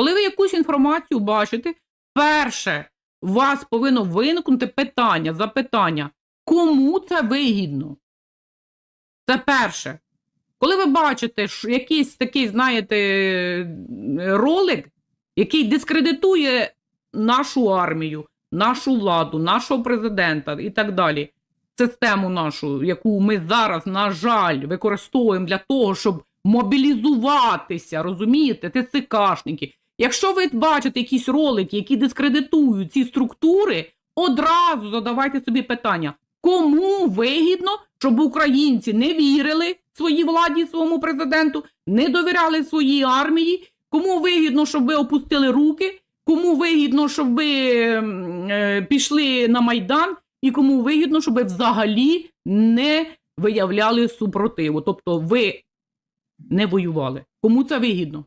Коли ви якусь інформацію бачите, перше, у вас повинно виникнути питання, запитання, кому це вигідно? Це перше. Коли ви бачите якийсь такий, знаєте, ролик, який дискредитує нашу армію, нашу владу, нашого президента і так далі, систему нашу, яку ми зараз, на жаль, використовуємо для того, щоб мобілізуватися, розумієте, ТЦКшники. Якщо ви бачите якісь ролики, які дискредитують ці структури, одразу задавайте собі питання, кому вигідно, щоб українці не вірили своїй владі, своєму президенту, не довіряли своїй армії, кому вигідно, щоб ви опустили руки, кому вигідно, щоб ви е, пішли на Майдан, і кому вигідно, щоб ви взагалі не виявляли супротиву. Тобто ви не воювали. Кому це вигідно?